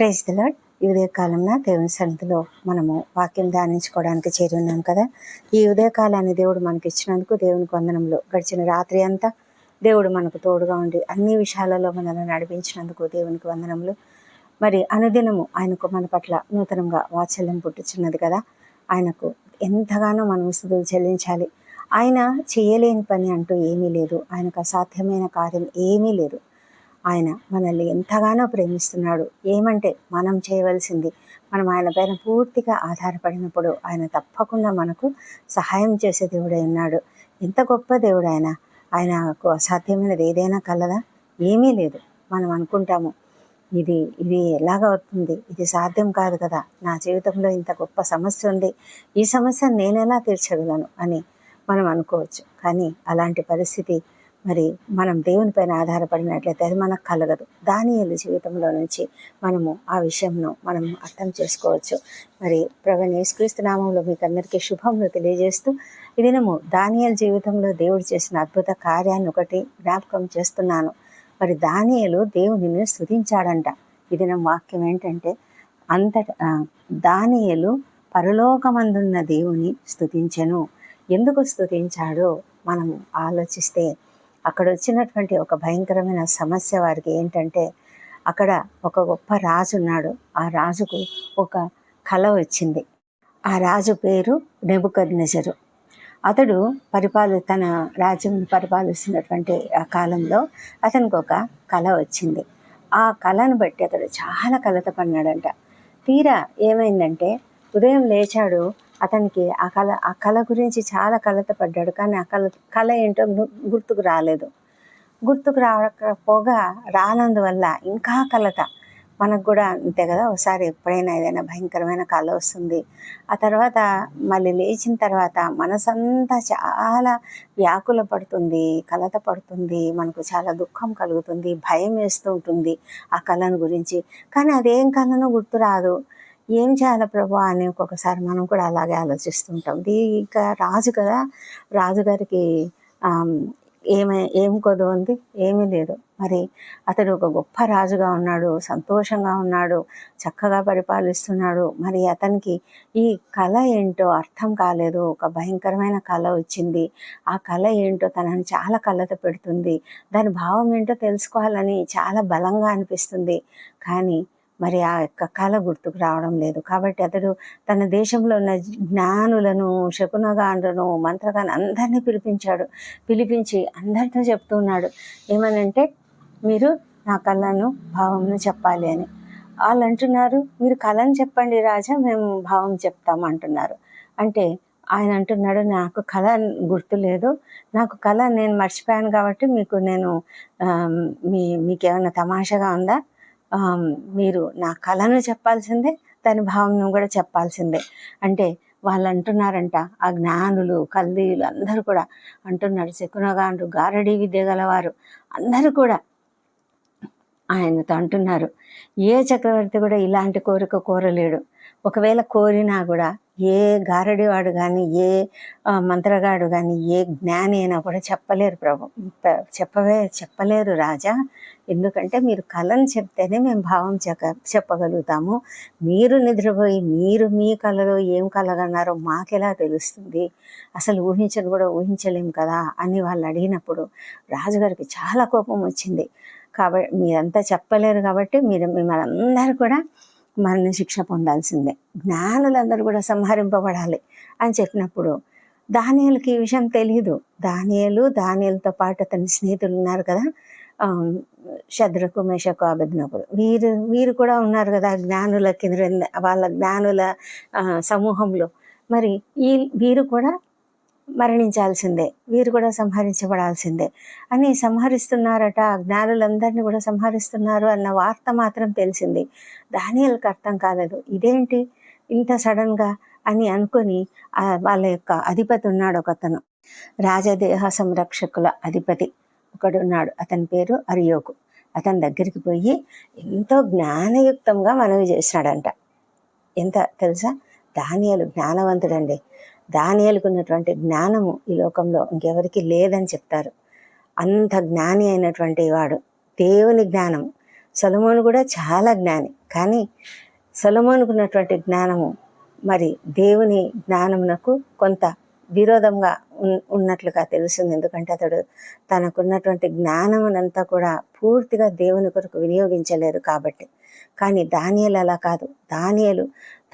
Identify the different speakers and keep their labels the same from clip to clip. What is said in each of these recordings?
Speaker 1: Praise the ఈ ఉదయకాలంలో దేవుని సన్నిధిలో మనము వాక్యం ధ్యానించుకోవడానికి చేరి ఉన్నాం కదా. ఈ ఉదయకాలాన్ని దేవుడు మనకి ఇచ్చినందుకు దేవునికి వందనంలో గడిచిన రాత్రి అంతా దేవుడు మనకు తోడుగా ఉండి అన్ని విషయాలలో మనల్ని నడిపించినందుకు దేవునికి వందనములు. మరి అనుదినము ఆయనకు మన పట్ల నూతనంగా వాత్సల్యం పుట్టుచున్నది కదా. ఆయనకు ఎంతగానో మనం స్థుతులు చెల్లించాలి. ఆయన చేయలేని పని అంటూ ఏమీ లేదు. ఆయనకు అసాధ్యమైన కార్యం ఏమీ లేదు. ఆయన మనల్ని ఎంతగానో ప్రేమిస్తున్నాడు. ఏమంటే మనం చేయవలసింది మనం ఆయన పైన పూర్తిగా ఆధారపడినప్పుడు ఆయన తప్పకుండా మనకు సహాయం చేసే దేవుడై ఉన్నాడు. ఎంత గొప్ప దేవుడు ఆయన. ఆయనకు అసాధ్యమైనది ఏదైనా కలదా? ఏమీ లేదు. మనం అనుకుంటాము ఇది ఇది ఎలాగ అవుతుంది? ఇది సాధ్యం కాదు కదా. నా జీవితంలో ఇంత గొప్ప సమస్య ఉంది. ఈ సమస్య నేను ఎలా తీర్చగలను అని మనం అనుకోవచ్చు. కానీ అలాంటి పరిస్థితి మరి మనం దేవుని పైన ఆధారపడినట్లయితే అది మనకు కలగదు. దానియలు జీవితంలో నుంచి మనము ఆ విషయంను మనం అర్థం చేసుకోవచ్చు. మరి ప్రవీణ్ యేసుక్రీస్తు నామంలో మీకు అందరికీ శుభములు తెలియజేస్తూ ఈ దినము దానియల్ జీవితంలో దేవుడు చేసిన అద్భుత కార్యాన్ని ఒకటి జ్ఞాపకం చేస్తున్నాను. మరి దానియలు దేవునిని స్థుతించాడంట ఈ దినం వాక్యం ఏంటంటే అంతట దానియలు పరలోకమందున్న దేవుని స్థుతించను ఎందుకు స్థుతించాడో మనం ఆలోచిస్తే అక్కడ వచ్చినటువంటి ఒక భయంకరమైన సమస్య వారికి ఏంటంటే అక్కడ ఒక గొప్ప రాజు ఉన్నాడు. ఆ రాజుకు ఒక కళ వచ్చింది. ఆ రాజు పేరు నెబుకద్నెజరు. అతడు పరిపాలి తన రాజ్యం పరిపాలిస్తున్నటువంటి ఆ కాలంలో అతనికి ఒక కళ వచ్చింది. ఆ కళను బట్టి అతడు చాలా కలత పడినాడంట. తీరా ఏమైందంటే ఉదయం లేచాడు అతనికి ఆ కళ ఆ కళ గురించి చాలా కలత పడ్డాడు. కానీ ఆ కళ కళ ఏంటో గుర్తుకు రాలేదు. గుర్తుకు రాకపోగా రానందువల్ల ఇంకా కలత. మనకు కూడా అంతే కదా ఒకసారి ఎప్పుడైనా ఏదైనా భయంకరమైన కళ వస్తుంది. ఆ తర్వాత మళ్ళీ లేచిన తర్వాత మనసంతా చాలా వ్యాకుల పడుతుంది కలత పడుతుంది మనకు చాలా దుఃఖం కలుగుతుంది భయం వేస్తూ ఉంటుంది ఆ కళను గురించి. కానీ అదేం కళనో గుర్తు రాదు. ఏం చేయాలి ప్రభు అని ఒక్కొక్కసారి మనం కూడా అలాగే ఆలోచిస్తుంటాం. ఇంకా రాజు కదా రాజుగారికి ఏమే ఏం కొద్దు ఉంది ఏమీ లేదు. మరి అతడు ఒక గొప్ప రాజుగా ఉన్నాడు సంతోషంగా ఉన్నాడు చక్కగా పరిపాలిస్తున్నాడు. మరి అతనికి ఈ కళ ఏంటో అర్థం కాలేదు. ఒక భయంకరమైన కళ వచ్చింది. ఆ కళ ఏంటో తనని చాలా కలత పెడుతుంది. దాని భావం ఏంటో తెలుసుకోవాలని చాలా బలంగా అనిపిస్తుంది. కానీ మరి ఆ యొక్క కళ గుర్తుకు రావడం లేదు. కాబట్టి అతడు తన దేశంలో ఉన్న జ్ఞానులను శకునగాండ్లను మంత్రగాను అందరినీ పిలిపించాడు. పిలిపించి అందరితో చెప్తున్నాడు ఏమనంటే మీరు నా కళను భావమును చెప్పాలి అని. వాళ్ళు అంటున్నారు మీరు కళను చెప్పండి రాజా మేము భావం చెప్తాము అంటున్నారు. అంటే ఆయన అంటున్నాడు నాకు కళ గుర్తు లేదు. నాకు కళ నేను మర్చిపోయాను కాబట్టి మీకు నేను మీ మీకు ఏమైనా తమాషగా ఉందా? మీరు నా కళను చెప్పాల్సిందే దాని భావనను కూడా చెప్పాల్సిందే. అంటే వాళ్ళు అంటున్నారంట ఆ జ్ఞానులు కల్దీయులు అందరూ కూడా అంటున్నారు శకునగాండ్రు గారడీ విద్య గలవారు అందరూ కూడా ఆయనతో అంటున్నారు. ఏ చక్రవర్తి కూడా ఇలాంటి కోరిక కోరలేడు. ఒకవేళ కోరినా కూడా ఏ గారడివాడు కానీ ఏ మంత్రగాడు కానీ ఏ జ్ఞాని అయినా కూడా చెప్పలేరు ప్రభు. చెప్పవే చెప్పలేరు రాజా. ఎందుకంటే మీరు కళను చెప్తేనే మేము భావం చెప్ప చెప్పగలుగుతాము. మీరు నిద్రపోయి మీరు మీ కళలో ఏం కలగన్నారో మాకెలా తెలుస్తుంది? అసలు ఊహించను కూడా ఊహించలేము కదా అని వాళ్ళు అడిగినప్పుడు రాజుగారికి చాలా కోపం వచ్చింది. కాబట్టి మీరంతా చెప్పలేరు కాబట్టి మీరు మిమ్మల్ని అందరూ కూడా మరణ శిక్ష పొందాల్సిందే. జ్ఞానులందరూ కూడా సంహరింపబడాలి అని చెప్పినప్పుడు దానియలకి ఈ విషయం తెలియదు దానియలు దానియలతో పాటు అతని స్నేహితులు ఉన్నారు కదా శద్రకు మేషకు అభిజ్ఞపులు వీరు వీరు కూడా ఉన్నారు కదా జ్ఞానుల కింద వాళ్ళ జ్ఞానుల సమూహంలో. మరి ఈ వీరు కూడా మరణించాల్సిందే. వీరు కూడా సంహరించబడాల్సిందే. అని సంహరిస్తున్నారట. ఆ జ్ఞానులందరినీ కూడా సంహరిస్తున్నారు అన్న వార్త మాత్రం తెలిసింది. దానియల్కి అర్థం కాలేదు. ఇదేంటి ఇంత సడన్గా అని అనుకొని వాళ్ళ యొక్క అధిపతి ఉన్నాడు ఒకతను. రాజదేహ సంరక్షకుల అధిపతి ఒకడున్నాడు. అతని పేరు అరియోకు. అతని దగ్గరికి పోయి ఎంతో జ్ఞానయుక్తంగా మనవి చేసినాడంట ఎంత తెలుసా? దానియాలు జ్ఞానవంతుడండి. దానియాలకున్నటువంటి జ్ఞానము ఈ లోకంలో ఇంకెవరికి లేదని చెప్తారు. అంత జ్ఞాని అయినటువంటి వాడు దేవుని జ్ఞానం సొలమోను కూడా చాలా జ్ఞాని కానీ సొలమోనుకున్నటువంటి జ్ఞానము మరి దేవుని జ్ఞానమునకు కొంత విరోధంగా ఉన్- ఉన్నట్లుగా తెలుస్తుంది. ఎందుకంటే అతడు తనకున్నటువంటి జ్ఞానమునంతా కూడా పూర్తిగా దేవుని కొరకు వినియోగించలేదు కాబట్టి. కానీ దానియలు అలా కాదు. దానియలు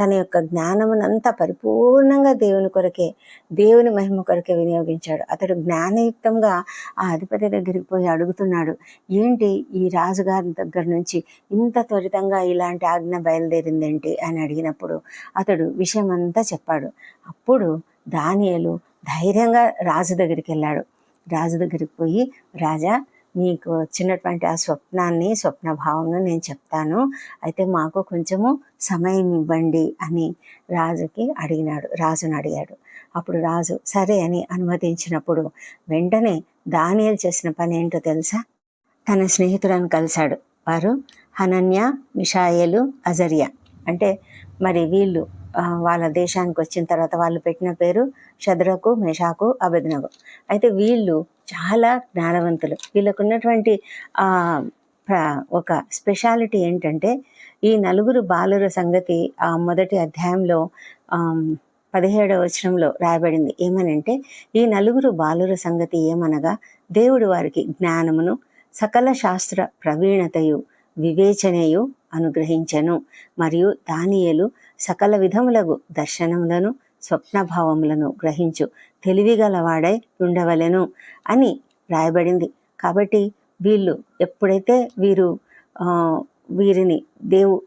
Speaker 1: తన యొక్క జ్ఞానమునంతా పరిపూర్ణంగా దేవుని కొరకే దేవుని మహిమ కొరకే వినియోగించాడు. అతడు జ్ఞానయుక్తంగా ఆ అధిపతి దగ్గరికి పోయి అడుగుతున్నాడు ఏంటి ఈ రాజుగారి దగ్గర నుంచి ఇంత త్వరితంగా ఇలాంటి ఆజ్ఞ బయలుదేరిందేంటి? అని అడిగినప్పుడు అతడు విషయం అంతా చెప్పాడు. అప్పుడు దానియలు ధైర్యంగా రాజు దగ్గరికి వెళ్ళాడు. రాజు దగ్గరికి పోయి రాజా మీకు వచ్చినటువంటి ఆ స్వప్నాన్ని స్వప్న భావంను నేను చెప్తాను. అయితే మాకు కొంచెము సమయం ఇవ్వండి అని రాజుకి అడిగినాడు రాజును అడిగాడు. అప్పుడు రాజు సరే అని అనుమతించినప్పుడు వెంటనే దానియలు చేసిన పని ఏంటో తెలుసా? తన స్నేహితులను కలిశాడు. వారు హనన్య మిషాయలు అజరియా. అంటే మరి వీళ్ళు వాళ్ళ దేశానికి వచ్చిన తర్వాత వాళ్ళు పెట్టిన పేరు శద్రకు మెషాకు అభిజ్ఞగు అయితే వీళ్ళు చాలా జ్ఞానవంతులు. వీళ్ళకు ఉన్నటువంటి ఒక స్పెషాలిటీ ఏంటంటే ఈ నలుగురు బాలుర సంగతి ఆ మొదటి అధ్యాయంలో పదిహేడవ వచనంలో రాయబడింది. ఏమనంటే ఈ నలుగురు బాలుర సంగతి ఏమనగా దేవుడు వారికి జ్ఞానమును సకల శాస్త్ర ప్రవీణతయు వివేచనయు అనుగ్రహించెను. మరియు దానియలు సకల విధములగు దర్శనములను స్వప్నభావములను గ్రహించు. తెలివిగలవాడై ఉండవలెను అని రాయబడింది. కాబట్టి వీళ్ళు ఎప్పుడైతే వీరు వీరిని దేవు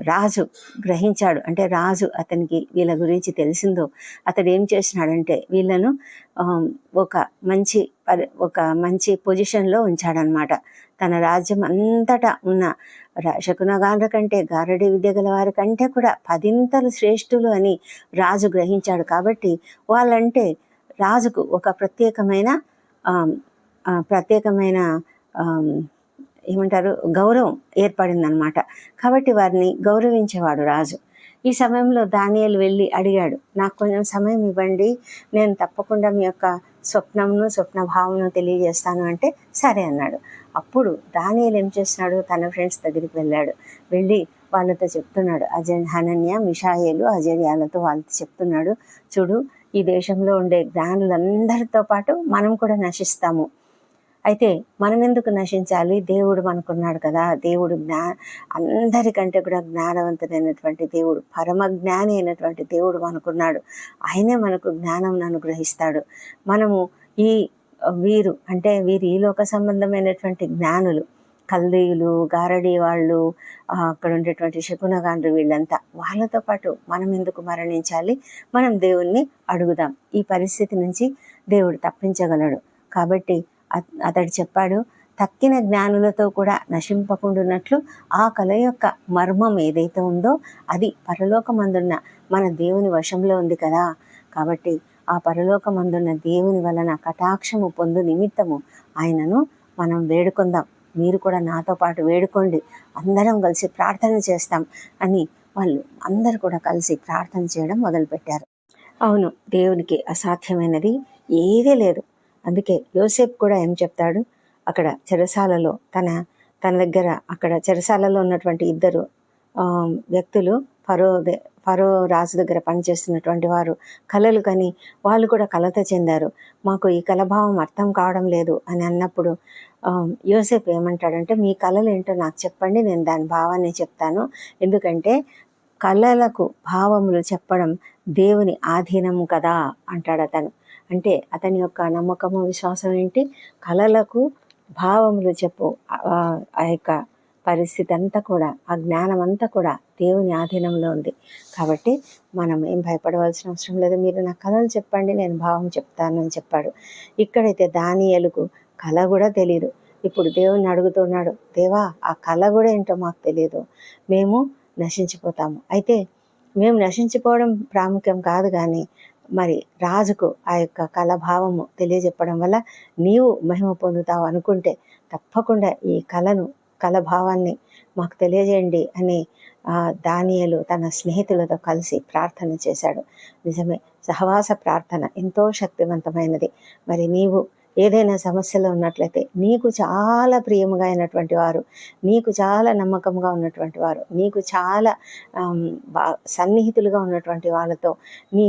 Speaker 1: రాజు గ్రహించాడు. అంటే రాజు అతనికి వీళ్ళ గురించి తెలిసిందో అతడు ఏం చేసినాడంటే వీళ్ళను ఒక మంచి పరి ఒక మంచి పొజిషన్లో ఉంచాడనమాట. తన రాజ్యం అంతటా ఉన్న రా- శకునగాండ్ర కంటే గారడి విద్య గల వారి కంటే కూడా పదింతలు శ్రేష్ఠులు అని రాజు గ్రహించాడు. కాబట్టి వాళ్ళంటే రాజుకు ఒక ప్రత్యేకమైన ప్రత్యేకమైన ఏమంటారు గౌరవం ఏర్పడిందనమాట. కాబట్టి వారిని గౌరవించేవాడు రాజు. ఈ సమయంలో దానియలు వెళ్ళి అడిగాడు నాకు కొంచెం సమయం ఇవ్వండి నేను తప్పకుండా మీ యొక్క స్వప్నంను స్వప్న భావనను తెలియజేస్తాను అంటే సరే అన్నాడు. అప్పుడు దానియలు ఏం చేస్తున్నాడు తన ఫ్రెండ్స్ దగ్గరికి వెళ్ళాడు. వెళ్ళి వాళ్ళతో చెప్తున్నాడు అజయ్ హనన్య మిషాయేలు అజర్యాలతో వాళ్ళతో చెప్తున్నాడు చూడు ఈ దేశంలో ఉండే జ్ఞానులందరితో పాటు మనం కూడా నశిస్తాము. అయితే మనం ఎందుకు నశించాలి? దేవుడు మనకున్నాడు కదా. దేవుడు జ్ఞా అందరికంటే కూడా జ్ఞానవంతుడైనటువంటి దేవుడు పరమ జ్ఞాని అయినటువంటి దేవుడు మనకున్నాడు. ఆయనే మనకు జ్ఞానం అనుగ్రహిస్తాడు. మనము ఈ వీరు అంటే వీరు ఈ లోక సంబంధమైనటువంటి జ్ఞానులు కల్దీయులు గారడీ వాళ్ళు అక్కడ ఉండేటువంటి శకునగాండ్రు వీళ్ళంతా వాళ్ళతో పాటు మనం ఎందుకు మరణించాలి? మనం దేవుణ్ణి అడుగుదాం. ఈ పరిస్థితి నుంచి దేవుడు తప్పించగలడు. కాబట్టి అతడు చెప్పాడు తక్కిన జ్ఞానులతో కూడా నశింపకుండున్నట్లు ఆ కళ యొక్క మర్మం ఏదైతే ఉందో అది పరలోకమందున్న మన దేవుని వశంలో ఉంది కదా. కాబట్టి ఆ పరలోకమందున్న దేవుని వలన కటాక్షము పొందు నిమిత్తము ఆయనను మనం వేడుకుందాం. మీరు కూడా నాతో పాటు వేడుకోండి. అందరం కలిసి ప్రార్థన చేస్తాం అని వాళ్ళు అందరు కూడా కలిసి ప్రార్థన చేయడం మొదలుపెట్టారు. అవును దేవునికి అసాధ్యమైనది ఏదీ లేదు. అందుకే యోసేపు కూడా ఏం చెప్తాడు? అక్కడ చెరసాలలో తన తన దగ్గర అక్కడ చెరసాలలో ఉన్నటువంటి ఇద్దరు వ్యక్తులు ఫరో ఫరో రాజు దగ్గర పనిచేస్తున్నటువంటి వారు కళలు కని వాళ్ళు కూడా కలత చెందారు. మాకు ఈ కలభావం అర్థం కావడం లేదు అని అన్నప్పుడు యోసేపు ఏమంటాడంటే మీ కళలు ఏంటో నాకు చెప్పండి నేను దాని భావాన్ని చెప్తాను. ఎందుకంటే కళలకు భావములు చెప్పడం దేవుని ఆధీనము కదా అంటాడు అతను అంటే అతని యొక్క నమ్మకము విశ్వాసం ఏంటి? కళలకు భావములు చెప్పు. ఆ యొక్క పరిస్థితి అంతా కూడా ఆ జ్ఞానం అంతా కూడా దేవుని ఆధీనంలో ఉంది. కాబట్టి మనం ఏం భయపడవలసిన అవసరం లేదు. మీరు నా కళలు చెప్పండి నేను భావం చెప్తాను అని చెప్పాడు. ఇక్కడైతే దానియలకు కళ కూడా తెలియదు ఇప్పుడు దేవుని అడుగుతున్నాడు దేవా ఆ కళ కూడా ఏంటో మాకు తెలియదు మేము నశించిపోతాము. అయితే మేము నశించిపోవడం ప్రాముఖ్యం కాదు కానీ మరి రాజుకు ఆ యొక్క కళభావము తెలియజెప్పడం వల్ల నీవు మహిమ పొందుతావు అనుకుంటే తప్పకుండా ఈ కళను కళభావాన్ని మాకు తెలియజేయండి అని దానియలు తన స్నేహితులతో కలిసి ప్రార్థన చేశాడు. నిజమే సహవాస ప్రార్థన ఎంతో శక్తివంతమైనది. మరి నీవు ఏదైనా సమస్యలో ఉన్నట్లయితే నీకు చాలా ప్రియముగా అయినటువంటి వారు నీకు చాలా నమ్మకంగా ఉన్నటువంటి వారు నీకు చాలా బా సన్నిహితులుగా ఉన్నటువంటి వాళ్ళతో నీ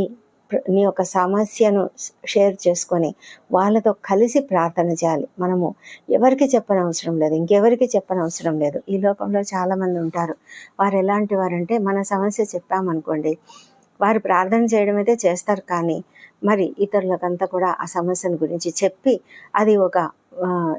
Speaker 1: నీ యొక్క సమస్యను షేర్ చేసుకొని వాళ్ళతో కలిసి ప్రార్థన చేయాలి. మనము ఎవరికి చెప్పనవసరం లేదు ఇంకెవరికి చెప్పనవసరం లేదు. ఈ లోకంలో చాలామంది ఉంటారు. వారు ఎలాంటి వారంటే మన సమస్య చెప్పామనుకోండి వారు ప్రార్థన చేయడం అయితే చేస్తారు కానీ మరి ఇతరులకంతా కూడా ఆ సమస్యను గురించి చెప్పి అది ఒక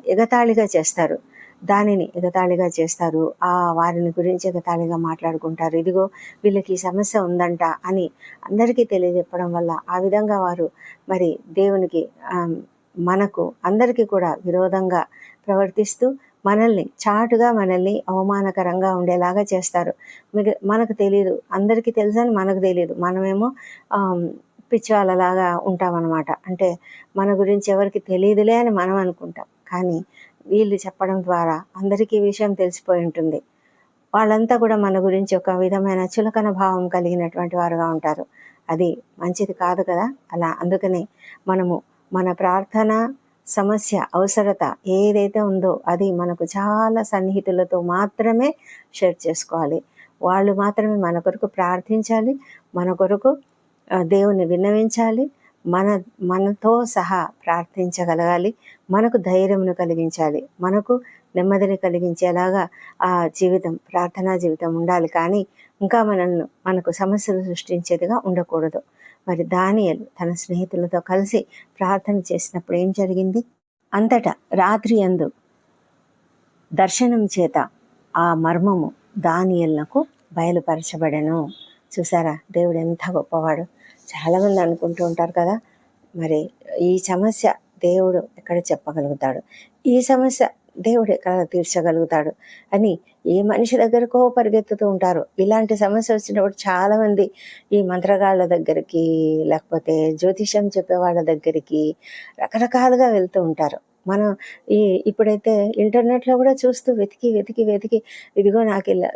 Speaker 1: ఎగతాళిగా చేస్తారు. దానిని ఎగతాళిగా చేస్తారు. ఆ వారిని గురించి ఎగతాళిగా మాట్లాడుకుంటారు. ఇదిగో వీళ్ళకి సమస్య ఉందంట అని అందరికీ తెలియజెప్పడం వల్ల ఆ విధంగా వారు మరి దేవునికి మనకు అందరికీ కూడా విరోధంగా ప్రవర్తిస్తూ మనల్ని చాటుగా మనల్ని అవమానకరంగా ఉండేలాగా చేస్తారు. మనకు తెలియదు అందరికీ తెలుసని మనకు తెలియదు మనమేమో పిచ్చివాళ్ళలాగా ఉంటామన్నమాట. అంటే మన గురించి ఎవరికి తెలియదులే అని మనం అనుకుంటాం. కానీ వీళ్ళు చెప్పడం ద్వారా అందరికీ విషయం తెలిసిపోయి ఉంటుంది. వాళ్ళంతా కూడా మన గురించి ఒక విధమైన చులకన భావం కలిగినటువంటి వారుగా ఉంటారు. అది మంచిది కాదు కదా? అలా అందుకనే మనము మన ప్రార్థన సమస్య అవసరత ఏదైతే ఉందో అది మనకు చాలా సన్నిహితులతో మాత్రమే షేర్ చేసుకోవాలి. వాళ్ళు మాత్రమే మన కొరకు ప్రార్థించాలి మన కొరకు దేవుని విన్నవించాలి మన మనతో సహా ప్రార్థించగలగాలి. మనకు ధైర్యమును కలిగించాలి. మనకు నెమ్మదిని కలిగించేలాగా ఆ జీవితం ప్రార్థనా జీవితం ఉండాలి. కానీ ఇంకా మనల్ని మనకు సమస్యలు సృష్టించేదిగా ఉండకూడదు. మరి దానియలు తన స్నేహితులతో కలిసి ప్రార్థన చేసినప్పుడు ఏం జరిగింది? అంతటా రాత్రి అందు దర్శనం చేత ఆ మర్మము దానియల్నకు బయలుపరచబడెను. చూసారా? దేవుడు ఎంత గొప్పవాడు. చాలామంది అనుకుంటూ ఉంటారు కదా మరి ఈ సమస్య దేవుడు ఎక్కడ చెప్పగలుగుతాడు? ఈ సమస్య దేవుడు ఎక్కడ తీర్చగలుగుతాడు? అని ఏ మనిషి దగ్గరకో పరిగెత్తుతూ ఉంటారు. ఇలాంటి సమస్య వచ్చినప్పుడు చాలామంది ఈ మంత్రగాళ్ళ దగ్గరికి లేకపోతే జ్యోతిషం చెప్పే వాళ్ళ దగ్గరికి రకరకాలుగా వెళ్తూ ఉంటారు. మనం ఈ ఇప్పుడైతే ఇంటర్నెట్లో కూడా చూస్తూ వెతికి వెతికి వెతికి ఇదిగో నాకు ఇలా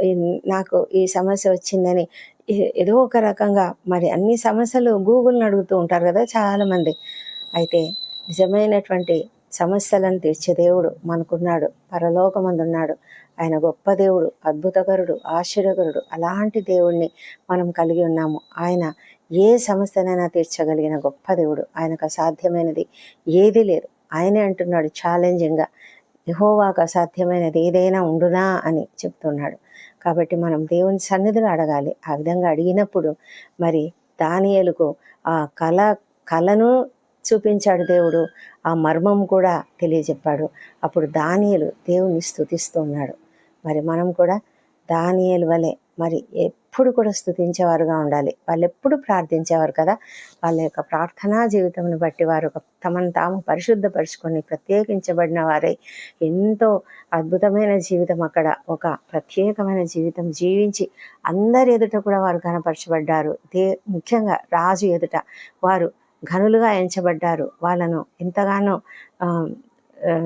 Speaker 1: నాకు ఈ సమస్య వచ్చిందని ఏదో ఒక రకంగా మరి అన్ని సమస్యలు గూగుల్ని అడుగుతూ ఉంటారు కదా చాలామంది. అయితే నిజమైనటువంటి సమస్యలను తీర్చే దేవుడు మనకున్నాడు. పరలోకమందున్నాడు. ఆయన గొప్ప దేవుడు అద్భుతకరుడు ఆశ్చర్యకరుడు. అలాంటి దేవుణ్ణి మనం కలిగి ఉన్నాము. ఆయన ఏ సమస్యనైనా తీర్చగలిగిన గొప్ప దేవుడు. ఆయనకు అసాధ్యమైనది ఏదీ లేదు. ఆయనే అంటున్నాడు ఛాలెంజింగ్గా. యహోవాకు అసాధ్యమైనది ఏదైనా ఉండునా అని చెప్తున్నాడు. కాబట్టి మనం దేవుని సన్నిధిలో అడగాలి. ఆ విధంగా అడిగినప్పుడు మరి దానియలకు ఆ కళ కళను చూపించాడు దేవుడు. ఆ మర్మం కూడా తెలియజెప్పాడు. అప్పుడు దానియలు దేవుని స్తుతిస్తూ ఉన్నాడు. మరి మనం కూడా దానియలు వలె మరి ఎప్పుడు కూడా స్థుతించేవారుగా ఉండాలి. వాళ్ళు ఎప్పుడు ప్రార్థించేవారు కదా? వాళ్ళ యొక్క ప్రార్థనా జీవితంను బట్టి వారు ఒక తమను తాము పరిశుద్ధపరుచుకొని ప్రత్యేకించబడిన వారై ఎంతో అద్భుతమైన జీవితం అక్కడ ఒక ప్రత్యేకమైన జీవితం జీవించి అందరి ఎదుట కూడా వారు కనపరచబడ్డారు దే ముఖ్యంగా రాజు ఎదుట వారు ఘనులుగా ఎంచబడ్డారు. వాళ్ళను ఎంతగానో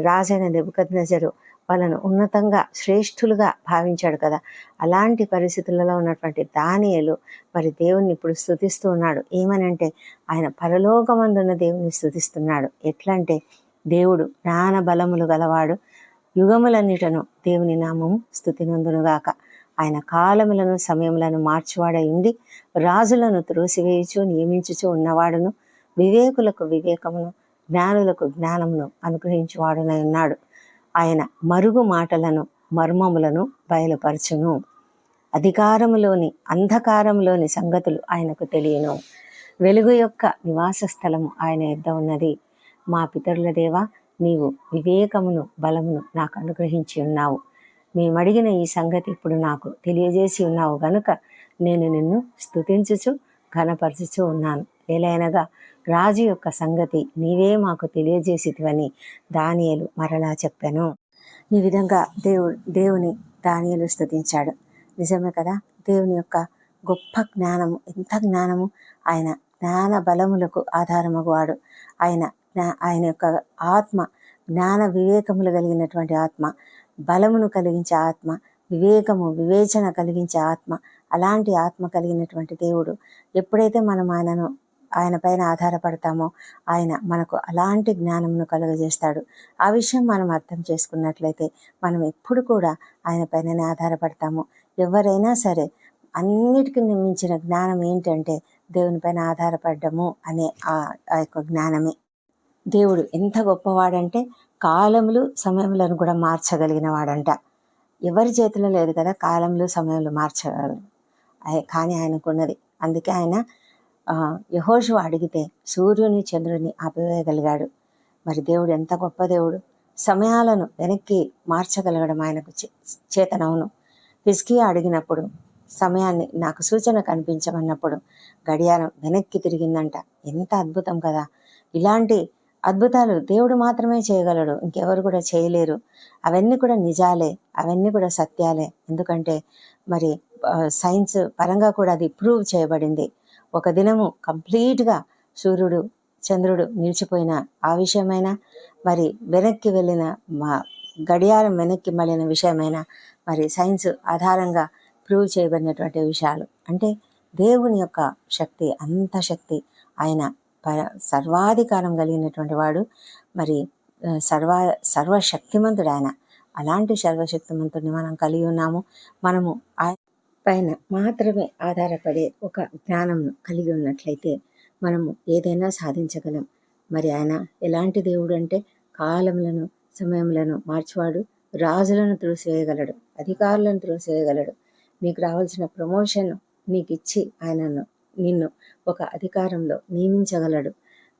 Speaker 1: రాజైన ఆ, నజరు వాళ్ళను ఉన్నతంగా శ్రేష్ఠులుగా భావించాడు కదా. అలాంటి పరిస్థితులలో ఉన్నటువంటి దానియలు మరి దేవుణ్ణి ఇప్పుడు స్థుతిస్తూ ఉన్నాడు. ఏమనంటే ఆయన పరలోకమందున్న దేవుని స్థుతిస్తున్నాడు ఎట్లంటే దేవుడు జ్ఞాన బలములు గలవాడు. యుగములన్నిటను దేవుని నామము స్థుతినందునుగాక ఆయన కాలములను సమయములను మార్చువాడై ఉండి రాజులను త్రోసివేయుచు నియమించుచు ఉన్నవాడును వివేకులకు వివేకమును జ్ఞానులకు జ్ఞానమును అనుగ్రహించువాడునై ఉన్నాడు. ఆయన మరుగు మాటలను మర్మములను బయలుపరచును. అధికారములోని అంధకారంలోని సంగతులు ఆయనకు తెలియను. వెలుగు యొక్క నివాస స్థలము ఆయన ఎద్ద ఉన్నది. మా పితరుల దేవా నీవు వివేకమును బలమును నాకు అనుగ్రహించి ఉన్నావు. మేము అడిగిన ఈ సంగతి ఇప్పుడు నాకు తెలియజేసి ఉన్నావు గనుక నేను నిన్ను స్తుతించుచు ఘనపరచుచూ ఉన్నాను. ఏలైనగా రాజు యొక్క సంగతి నీవే మాకు తెలియజేసిటివని దానియలు మరలా చెప్పాను. ఈ విధంగా దేవుడు దేవుని దానియలు స్తుతించాడు. నిజమే కదా? దేవుని యొక్క గొప్ప జ్ఞానము ఎంత జ్ఞానము? ఆయన జ్ఞాన బలములకు ఆధారమగువాడు. ఆయన ఆయన యొక్క ఆత్మ జ్ఞాన వివేకములు కలిగినటువంటి ఆత్మ బలమును కలిగించే ఆత్మ వివేకము వివేచన కలిగించే ఆత్మ అలాంటి ఆత్మ కలిగినటువంటి దేవుడు ఎప్పుడైతే మనం ఆయనను ఆయన పైన ఆధారపడతామో ఆయన మనకు అలాంటి జ్ఞానమును కలుగజేస్తాడు. ఆ విషయం మనం అర్థం చేసుకున్నట్లయితే మనం ఎప్పుడు కూడా ఆయన పైననే ఆధారపడతాము. ఎవరైనా సరే అన్నిటికీ మించిన జ్ఞానం ఏంటంటే దేవుని పైన ఆధారపడ్డము అనే ఆ ఆ యొక్క జ్ఞానమే. దేవుడు ఎంత గొప్పవాడంటే కాలములు సమయములను కూడా మార్చగలిగిన వాడంట ఎవరి చేతిలో లేదు కదా కాలంలో సమయంలో మార్చగలరు. కానీ ఆయనకున్నది. అందుకే ఆయన యహోషు అడిగితే సూర్యుని చంద్రుని ఆపివేయగలిగాడు. మరి దేవుడు ఎంత గొప్ప దేవుడు. సమయాలను వెనక్కి మార్చగలగడం ఆయనకు చే- చేతనవును. హిస్కియా అడిగినప్పుడు సమయాన్ని నాకు సూచన కనిపించమన్నప్పుడు గడియారం వెనక్కి తిరిగిందంట. ఎంత అద్భుతం కదా. ఇలాంటి అద్భుతాలు దేవుడు మాత్రమే చేయగలడు. ఇంకెవరు కూడా చేయలేరు. అవన్నీ కూడా నిజాలే. అవన్నీ కూడా సత్యాలే. ఎందుకంటే మరి సైన్స్ పరంగా కూడా అది ప్రూవ్ చేయబడింది. ఒక దినము కంప్లీట్గా సూర్యుడు చంద్రుడు నిలిచిపోయిన ఆ విషయమైన మరి వెనక్కి వెళ్ళిన మా గడియారం వెనక్కి మళ్ళిన విషయమైన మరి సైన్స్ ఆధారంగా ప్రూవ్ చేయబడినటువంటి విషయాలు. అంటే దేవుని యొక్క శక్తి అంత శక్తి ఆయన ప- సర్వాధికారం కలిగినటువంటి వాడు. మరి ఆ, సర్వ సర్వశక్తిమంతుడు ఆయన. అలాంటి సర్వశక్తిమంతుడిని మనం కలిగి ఉన్నాము. మనము పైన మాత్రమే ఆధారపడే ఒక జ్ఞానంను కలిగి ఉన్నట్లయితే మనము ఏదైనా సాధించగలం. మరి ఆయన ఎలాంటి దేవుడు అంటే కాలములను సమయములను మార్చివాడు రాజులను త్రోసివేయగలడు అధికారులను త్రోసివేయగలడు. నీకు రావాల్సిన ప్రమోషన్ నీకు ఇచ్చి ఆయనను నిన్ను ఒక అధికారంలో నియమించగలడు.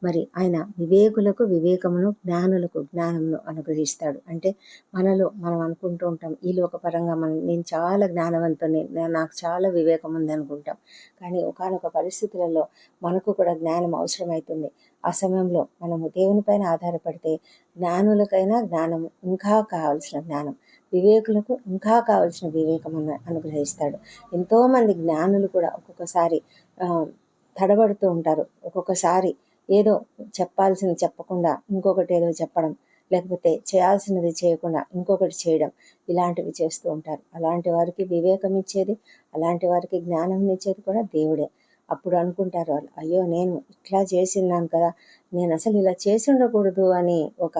Speaker 1: మరి ఆయన వివేకులకు వివేకమును జ్ఞానులకు జ్ఞానమును అనుగ్రహిస్తాడు. అంటే మనలో మనం అనుకుంటూ ఉంటాం ఈ లోకపరంగా మనం నేను చాలా జ్ఞానవంతుని నాకు చాలా వివేకం ఉంది అనుకుంటాం. కానీ ఒకనొక పరిస్థితులలో మనకు కూడా జ్ఞానం అవసరమవుతుంది ఆ సమయంలో మనము దేవునిపైన ఆధారపడితే జ్ఞానులకైనా జ్ఞానం ఇంకా కావాల్సిన జ్ఞానం వివేకులకు ఇంకా కావలసిన వివేకం అనుగ్రహిస్తాడు. ఎంతోమంది జ్ఞానులు కూడా ఒక్కొక్కసారి తడబడుతూ ఉంటారు. ఒక్కొక్కసారి ఏదో చెప్పాల్సింది చెప్పకుండా ఇంకొకటి ఏదో చెప్పడం లేకపోతే చేయాల్సినది చేయకుండా ఇంకొకటి చేయడం ఇలాంటివి చేస్తూ ఉంటారు. అలాంటి వారికి వివేకం ఇచ్చేది అలాంటి వారికి జ్ఞానం ఇచ్చేది కూడా దేవుడే. అప్పుడు అనుకుంటారు వాళ్ళు అయ్యో నేను ఇట్లా చేసిన్నాను కదా నేను అసలు ఇలా చేసి ఉండకూడదు అని ఒక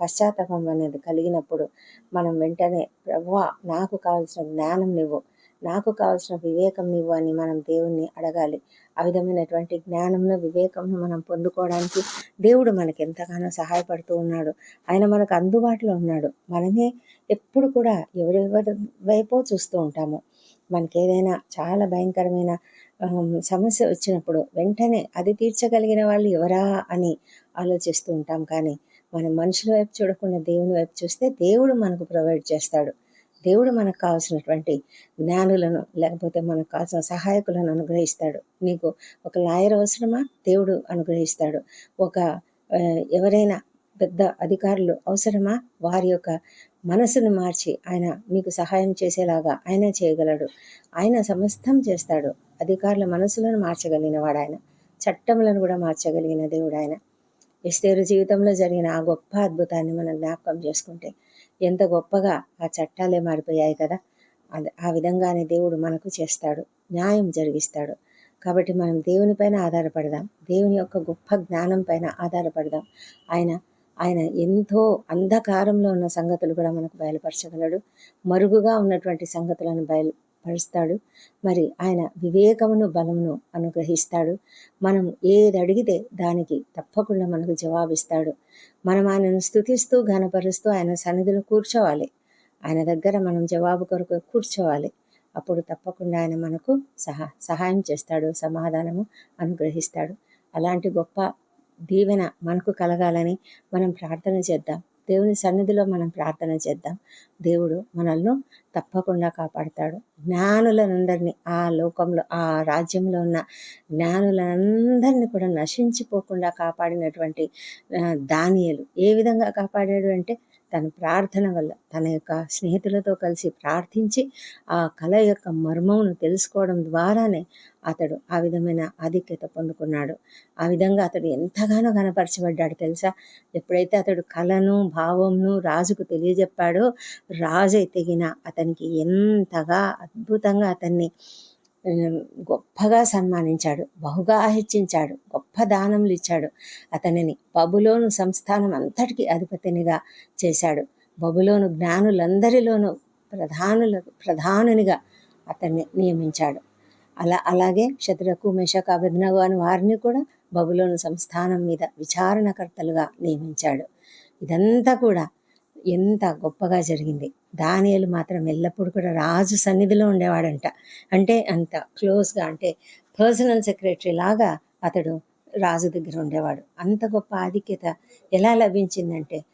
Speaker 1: పశ్చాత్తాపం అనేది కలిగినప్పుడు మనం వెంటనే ప్రభు నాకు కావాల్సిన జ్ఞానం నువ్వు నాకు కావాల్సిన వివేకం ఇవ్వని అని మనం దేవుణ్ణి అడగాలి. ఆ విధమైనటువంటి జ్ఞానంను వివేకంను మనం పొందుకోవడానికి దేవుడు మనకి ఎంతగానో సహాయపడుతూ ఉన్నాడు. ఆయన మనకు అందుబాటులో ఉన్నాడు. మనమే ఎప్పుడు కూడా ఎవరెవరి వైపో చూస్తూ ఉంటాము. మనకి ఏదైనా చాలా భయంకరమైన సమస్య వచ్చినప్పుడు వెంటనే అది తీర్చగలిగిన వాళ్ళు ఎవరా అని ఆలోచిస్తూ ఉంటాం. కానీ మనం మనుషుల వైపు చూడకుండా దేవుని వైపు చూస్తే దేవుడు మనకు ప్రొవైడ్ చేస్తాడు. దేవుడు మనకు కావాల్సినటువంటి జ్ఞానులను లేకపోతే మనకు కావాల్సిన సహాయకులను అనుగ్రహిస్తాడు. నీకు ఒక లాయర్ అవసరమా? దేవుడు అనుగ్రహిస్తాడు. ఒక ఎవరైనా పెద్ద అధికారులు అవసరమా? వారి యొక్క మనసును మార్చి ఆయన మీకు సహాయం చేసేలాగా ఆయన చేయగలడు. ఆయన సమస్తం చేస్తాడు. అధికారుల మనసులను మార్చగలిగిన వాడు ఆయన చట్టములను కూడా మార్చగలిగిన దేవుడు ఆయన ఎస్తేరు జీవితంలో జరిగిన ఆ గొప్ప అద్భుతాన్ని మనం జ్ఞాపకం చేసుకుంటే ఎంత గొప్పగా ఆ చట్టాలే మారిపోయాయి కదా. అది ఆ విధంగానే దేవుడు మనకు చేస్తాడు. న్యాయం జరిగిస్తాడు. కాబట్టి మనం దేవుని పైన ఆధారపడదాం. దేవుని యొక్క గొప్ప జ్ఞానం పైన ఆధారపడదాం. ఆయన ఆయన ఎంతో అంధకారంలో ఉన్న సంగతులు కూడా మనకు బయలుపరచగలడు. మరుగుగా ఉన్నటువంటి సంగతులను బయలు పరుస్తాడు మరి ఆయన వివేకమును బలమును అనుగ్రహిస్తాడు. మనం ఏది అడిగితే దానికి తప్పకుండా మనకు జవాబిస్తాడు. మనం ఆయనను స్థుతిస్తూ ఘనపరుస్తూ ఆయన సన్నిధిలో కూర్చోవాలి. ఆయన దగ్గర మనం జవాబు కొరకు కూర్చోవాలి. అప్పుడు తప్పకుండా ఆయన మనకు సహా సహాయం చేస్తాడు సమాధానము అనుగ్రహిస్తాడు. అలాంటి గొప్ప దీవెన మనకు కలగాలని మనం ప్రార్థన చేద్దాం. దేవుని సన్నిధిలో మనం ప్రార్థన చేద్దాం. దేవుడు మనల్ని తప్పకుండా కాపాడతాడు. జ్ఞానులందరినీ ఆ లోకంలో ఆ రాజ్యంలో ఉన్న జ్ఞానులందరినీ కూడా నశించిపోకుండా కాపాడినటువంటి దానియలు. ఏ విధంగా కాపాడాడు అంటే తన ప్రార్థన వల్ల తన యొక్క స్నేహితులతో కలిసి ప్రార్థించి ఆ కళ యొక్క మర్మమును తెలుసుకోవడం ద్వారానే అతడు ఆ విధమైన ఆధిక్యత పొందుకున్నాడు. ఆ విధంగా అతడు ఎంతగానో కనపరచబడ్డాడు తెలుసా? ఎప్పుడైతే అతడు కళను భావంను రాజుకు తెలియజెప్పాడో రాజు తెగిన అతనికి ఎంతగా అద్భుతంగా అతన్ని గొప్పగా సన్మానించాడు. బహుగా హెచ్చించాడు. గొప్ప దానములు ఇచ్చాడు అతనిని. బబులోను సంస్థానం అంతటికి అధిపతినిగా చేశాడు. బబులోను జ్ఞానులందరిలోనూ ప్రధానుల ప్రధానునిగా అతన్ని నియమించాడు. అలా అలాగే శత్రుకు మెషక అభిజ్ఞవు అని వారిని కూడా బబులోను సంస్థానం మీద విచారణకర్తలుగా నియమించాడు. ఇదంతా కూడా ఎంత గొప్పగా జరిగింది. దానియలు మాత్రం ఎల్లప్పుడూ కూడా రాజు సన్నిధిలో ఉండేవాడంట. అంటే అంత క్లోజ్గా అంటే పర్సనల్ సెక్రటరీ లాగా అతడు రాజు దగ్గర ఉండేవాడు. అంత గొప్ప ఆధిక్యత ఎలా లభించిందంటే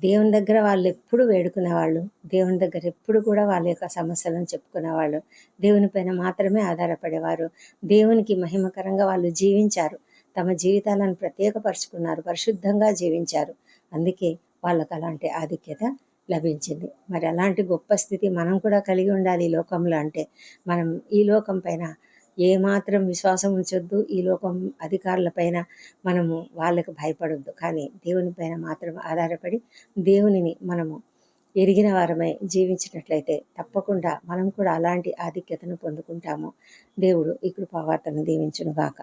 Speaker 1: దేవుని దగ్గర వాళ్ళు ఎప్పుడు వేడుకునేవాళ్ళు దేవుని దగ్గర ఎప్పుడు కూడా వాళ్ళ యొక్క సమస్యలను చెప్పుకునేవాళ్ళు. దేవుని పైన మాత్రమే ఆధారపడేవారు. దేవునికి మహిమకరంగా వాళ్ళు జీవించారు. తమ జీవితాలను ప్రత్యేకపరుచుకున్నారు. పరిశుద్ధంగా జీవించారు. అందుకే వాళ్ళకు అలాంటి ఆధిక్యత లభించింది. మరి అలాంటి గొప్ప స్థితి మనం కూడా కలిగి ఉండాలి ఈ లోకంలో అంటే మనం ఈ లోకం పైన ఏమాత్రం విశ్వాసం ఉంచొద్దు ఈ లోకం అధికారులపైన మనము వాళ్ళకు భయపడొద్దు. కానీ దేవుని పైన మాత్రం ఆధారపడి దేవునిని మనము ఎరిగిన వారమై జీవించినట్లయితే తప్పకుండా మనం కూడా అలాంటి ఆధిక్యతను పొందుకుంటాము. దేవుడు ఈ కృపావార్తను దీవించునుగాక.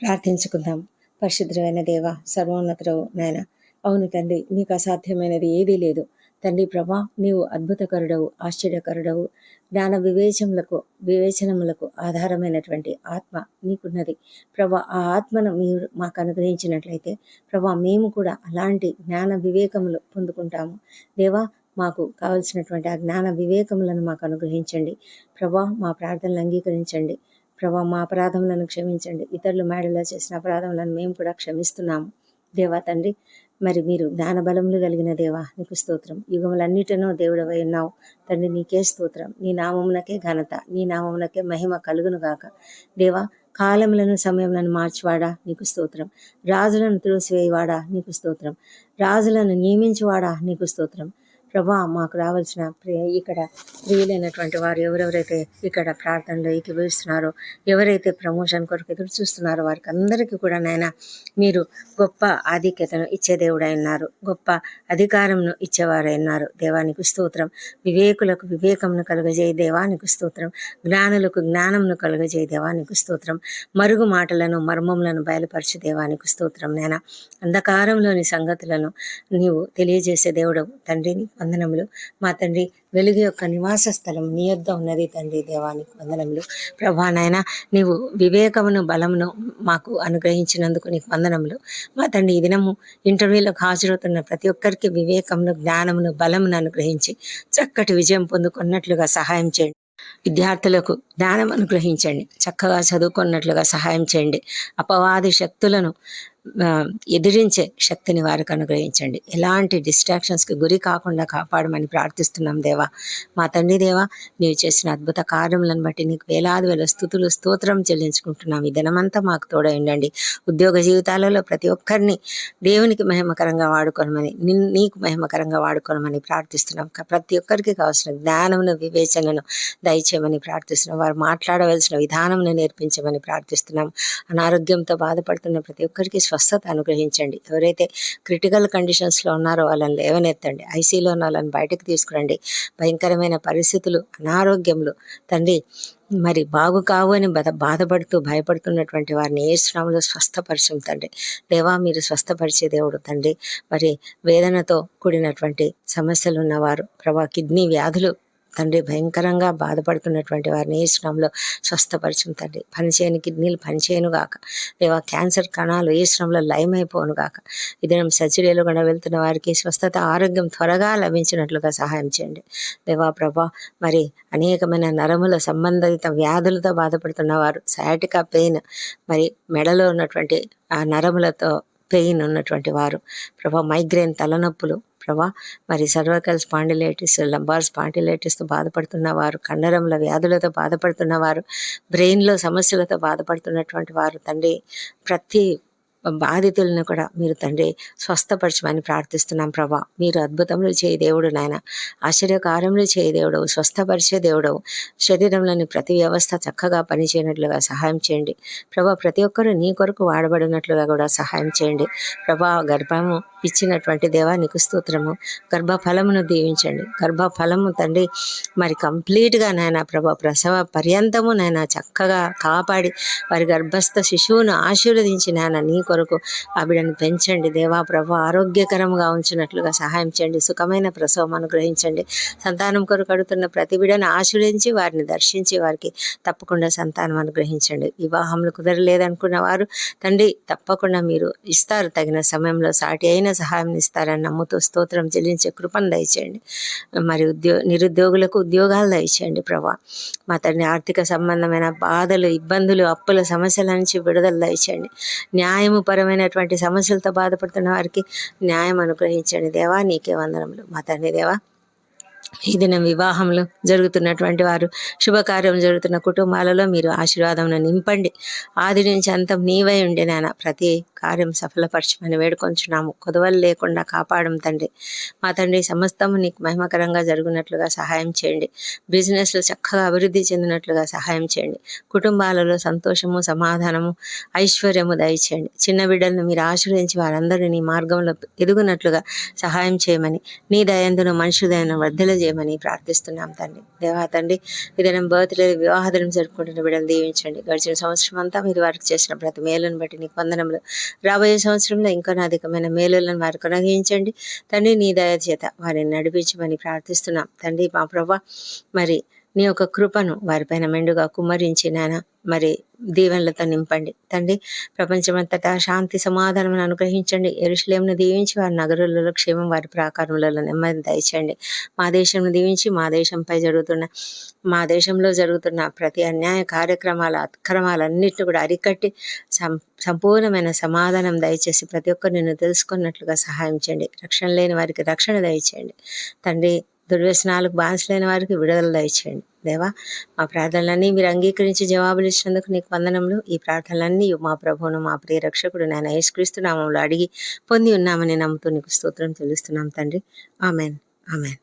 Speaker 1: ప్రార్థించుకుందాం. పరిశుద్ధమైన దేవ సర్వోన్నతరవు నాయన అవును తండ్రి నీకు అసాధ్యమైనది ఏదీ లేదు. తండ్రి ప్రభా నీవు అద్భుతకరుడవు ఆశ్చర్యకరుడవు. జ్ఞాన వివేచములకు వివేచనములకు ఆధారమైనటువంటి ఆత్మ నీకున్నది. ప్రభా ఆ ఆత్మను మీరు మాకు అనుగ్రహించినట్లయితే ప్రభా మేము కూడా అలాంటి జ్ఞాన వివేకములు పొందుకుంటాము. దేవా మాకు కావలసినటువంటి ఆ జ్ఞాన వివేకములను మాకు అనుగ్రహించండి. ప్రభా మా ప్రార్థనలు అంగీకరించండి. ప్రభా మా అపరాధములను క్షమించండి. ఇతరులు మేడలో చేసిన అపరాధములను మేము కూడా క్షమిస్తున్నాము. దేవా తండ్రి మరి మీరు జ్ఞాన బలములు కలిగిన దేవా నీకు స్తోత్రం. యుగములన్నిటినో దేవుడవై ఉన్నావు. తండ్రి నీకే స్తోత్రం. నీ నామమునకే ఘనత నీ నామమునకే మహిమ కలుగును గాక. దేవా కాలములను సమయములను మార్చివాడా నీకు స్తోత్రం. రాజులను త్రోసివేయవాడా నీకు స్తోత్రం. రాజులను నియమించువాడా నీకు స్తోత్రం. ప్రభా మాకు రావాల్సిన ప్రియ ఇక్కడ ప్రియులైనటువంటి వారు ఎవరెవరైతే ఇక్కడ ప్రార్థనలో ఏకీభవిస్తున్నారో ఎవరైతే ప్రమోషన్ కొరకు ఎదురు చూస్తున్నారో వారికి అందరికీ కూడా నాయన మీరు గొప్ప ఆధిక్యతను ఇచ్చే దేవుడై ఉన్నారు. గొప్ప అధికారంను ఇచ్చేవారై ఉన్నారు. దేవానికి స్తోత్రం. వివేకులకు వివేకంను కలుగజేయ దేవానికి స్తోత్రం. జ్ఞానులకు జ్ఞానంను కలుగజేయ దేవానికి స్తోత్రం. మరుగు మాటలను మర్మములను బయలుపరచు దేవానికి స్తోత్రం నాయన. అంధకారంలోని సంగతులను నీవు తెలియజేసే దేవుడు తండ్రిని వందనములు. మా తండ్రి వెలుగు యొక్క నివాస స్థలం నీ యొద్ద ఉన్నది తండ్రి దేవానికి వందనములు. ప్రభా నాయన నీవు వివేకమును బలమును మాకు అనుగ్రహించినందుకు నీకు వందనములు. మా తండ్రి ఈ దినము ఇంటర్వ్యూలకు హాజరవుతున్న ప్రతి ఒక్కరికి వివేకమును జ్ఞానమును బలమును అనుగ్రహించి చక్కటి విజయం పొందుకున్నట్లుగా సహాయం చేయండి. విద్యార్థులకు జ్ఞానం అనుగ్రహించండి. చక్కగా చదువుకున్నట్లుగా సహాయం చేయండి. అపవాది శక్తులను ఎదిరించే శక్తిని వారికి అనుగ్రహించండి. ఎలాంటి డిస్ట్రాక్షన్స్కి గురి కాకుండా కాపాడమని ప్రార్థిస్తున్నాం దేవా. మా తండ్రి దేవా నీవు చేసిన అద్భుత కార్యములను బట్టి నీకు వేలాది వేల స్థుతులు స్తోత్రం చెల్లించుకుంటున్నాం. ఈ దినమంతా మాకు తోడై ఉండండి ఉద్యోగ జీవితాలలో ప్రతి ఒక్కరిని దేవునికి మహిమకరంగా వాడుకోనమని నీకు మహిమకరంగా వాడుకోనమని ప్రార్థిస్తున్నాం. ప్రతి ఒక్కరికి కావాల్సిన జ్ఞానమును వివేచనను దయచేయమని ప్రార్థిస్తున్నాం. వారు మాట్లాడవలసిన విధానమును నేర్పించమని ప్రార్థిస్తున్నాం. అనారోగ్యంతో బాధపడుతున్న ప్రతి ఒక్కరికి స్వస్థత అనుగ్రహించండి. ఎవరైతే క్రిటికల్ కండిషన్స్లో ఉన్నారో వాళ్ళని లేవనెత్తండి. ఐసీలో ఉన్న వాళ్ళని బయటకు తీసుకురండి. భయంకరమైన పరిస్థితులు అనారోగ్యములు. తండ్రి మరి బాగు కావు అని బాధ బాధపడుతూ భయపడుతున్నటువంటి వారిని ఏ శ్రమలో స్వస్థపరచం తండ్రి. దేవా మీరు స్వస్థపరిచే దేవుడు తండ్రి. మరి వేదనతో కూడినటువంటి సమస్యలు ఉన్నవారు ప్రభా కిడ్నీ వ్యాధులు తండ్రి భయంకరంగా బాధపడుతున్నటువంటి వారిని ఏ శ్రమలో స్వస్థపరచం తండ్రి. పనిచేయని కిడ్నీలు పనిచేయను గాక. లేవా క్యాన్సర్ కణాలు ఏ శ్రమంలో లయమైపోను గాక ఇదినం సర్జరీలో కూడా వెళ్తున్న వారికి స్వస్థత ఆరోగ్యం త్వరగా లభించినట్లుగా సహాయం చేయండి. దేవా ప్రభా మరి అనేకమైన నరముల సంబంధిత వ్యాధులతో బాధపడుతున్న వారు సయాటికా పెయిన్ మరి మెడలో ఉన్నటువంటి ఆ నరములతో పెయిన్ ఉన్నటువంటి వారు. ప్రభా మైగ్రేన్ తలనొప్పులు ప్రభా మరి సర్వకల్ స్పాండిలైటిస్ లంబార్ స్పాండిలైటిస్తో బాధపడుతున్న వారు కండరముల వ్యాధులతో బాధపడుతున్న వారు బ్రెయిన్లో సమస్యలతో బాధపడుతున్నటువంటి వారు తండ్రి ప్రతి బాధితులను కూడా మీరు తండ్రి స్వస్థపరచమని ప్రార్థిస్తున్నాం ప్రభా. మీరు అద్భుతములు చేయ దేవుడు నాయన. ఆశ్చర్యకారములు చేయ దేవుడవు స్వస్థపరిచే దేవుడవు. శరీరంలోని ప్రతి వ్యవస్థ చక్కగా పనిచేయనట్లుగా సహాయం చేయండి. ప్రభా ప్రతి ఒక్కరూ నీ కొరకు వాడబడినట్లుగా కూడా సహాయం చేయండి. ప్రభా గర్భము ఇచ్చినటువంటి దేవా నీకు స్తోత్రము. గర్భఫలమును దీవించండి. గర్భఫలము తండ్రి మరి కంప్లీట్గా నాయన ప్రభా ప్రసవ పర్యంతము నాయన చక్కగా కాపాడి వారి గర్భస్థ శిశువును ఆశీర్వదించి నాయన నీ కొరకు ఆ బిడ్డను పెంచండి. దేవా ప్రభా ఆరోగ్యకరంగా ఉంచినట్లుగా సహాయం చేయండి. సుఖమైన ప్రసవం అనుగ్రహించండి. సంతానం కొరకు అడుగుతున్న ప్రతి బిడ్డను ఆశీర్వదించి వారిని దర్శించి వారికి తప్పకుండా సంతానం అనుగ్రహించండి. వివాహంలో కుదరలేదనుకున్న వారు తండ్రి తప్పకుండా మీరు ఇస్తారు. తగిన సమయంలో సాటి అయిన సహాయం ఇస్తారని నమ్ముతూ స్తోత్రం చెల్లించే కృపను దయచేయండి. మరి ఉద్యో నిరుద్యోగులకు ఉద్యోగాలు దయచేయండి ప్రభా. మా తండ్రి ఆర్థిక సంబంధమైన బాధలు ఇబ్బందులు అప్పుల సమస్యల నుంచి విడుదల దయచేయండి. న్యాయము పరమైనటువంటి సమస్యలతో బాధపడుతున్న వారికి న్యాయం అనుగ్రహించండి దేవా. నీకే వందనములు. మా తండ్రి దేవా ఈ దినం వివాహంలో జరుగుతున్నటువంటి వారు శుభకార్యం జరుగుతున్న కుటుంబాలలో మీరు ఆశీర్వాదం నింపండి. ఆది నుంచి అంతం నీవై ఉండి నాయన ప్రతి కార్యం సఫలపరచమని వేడుకొంచున్నాము. కొదవలు లేకుండా కాపాడం తండ్రి. మా తండ్రి సమస్తము నీకు మహిమకరంగా జరుగునట్లుగా సహాయం చేయండి. బిజినెస్లు చక్కగా అభివృద్ధి చెందినట్లుగా సహాయం చేయండి. కుటుంబాలలో సంతోషము సమాధానము ఐశ్వర్యము దయచేయండి. చిన్న బిడ్డలను మీరు ఆశ్రయించి వారందరినీ మార్గంలో ఎదుగునట్లుగా సహాయం చేయమని నీ దయందును మనుషుల దయను వర్ధల చేయమని ప్రార్థిస్తున్నాం తండ్రి. దేవా తండ్రి ఏదైనా బర్త్డే వివాహ దినం జరుపుకుంటున్న బిడ్డలు దీవించండి. గడిచిన సంవత్సరం అంతా మీరు వారికి చేసిన ప్రతి మేలును బట్టి నీ వందనములు. రాబోయే సంవత్సరంలో ఇంకా అధికమైన మేలులను వారికి కొనగించండి తండ్రి నీ దయ చేత వారిని నడిపించమని ప్రార్థిస్తున్నాం. తండ్రి మా ప్రభా మరి నీ యొక్క కృపను వారిపైన మెండుగా కుమ్మరించి నాన్న మరి దీవెనలతో నింపండి. తండ్రి ప్రపంచమంతటా శాంతి సమాధానం అనుగ్రహించండి. ఎరుషులేమును దీవించి వారి నగరులలో క్షేమం వారి ప్రాకారములలో నెమ్మది దయచండి మా దేశంను దీవించి మా దేశంపై జరుగుతున్న మా దేశంలో జరుగుతున్న ప్రతి అన్యాయ కార్యక్రమాల అక్రమాలన్నింటిని కూడా అరికట్టి సం సంపూర్ణమైన సమాధానం దయచేసి ప్రతి ఒక్కరు నిన్ను తెలుసుకున్నట్లుగా సహాయం చేయండి. రక్షణ లేని వారికి రక్షణ దయచేయండి. తండ్రి దుర్వ్యసనాలకు బానిసలైన వారికి విడుదల దయచేయండి. దేవా మా ప్రార్థనలన్నీ మీరు అంగీకరించి జవాబులు ఇచ్చినందుకు నీకు వందనములు. ఈ ప్రార్థనలన్నీ మా ప్రభువును మా ప్రియ రక్షకుడు నేను యేసుక్రీస్తు నామంలో అడిగి పొంది ఉన్నామని నమ్ముతూ నీకు స్తోత్రం తెలుస్తున్నాం తండ్రి. ఆమెన్. ఆమెన్.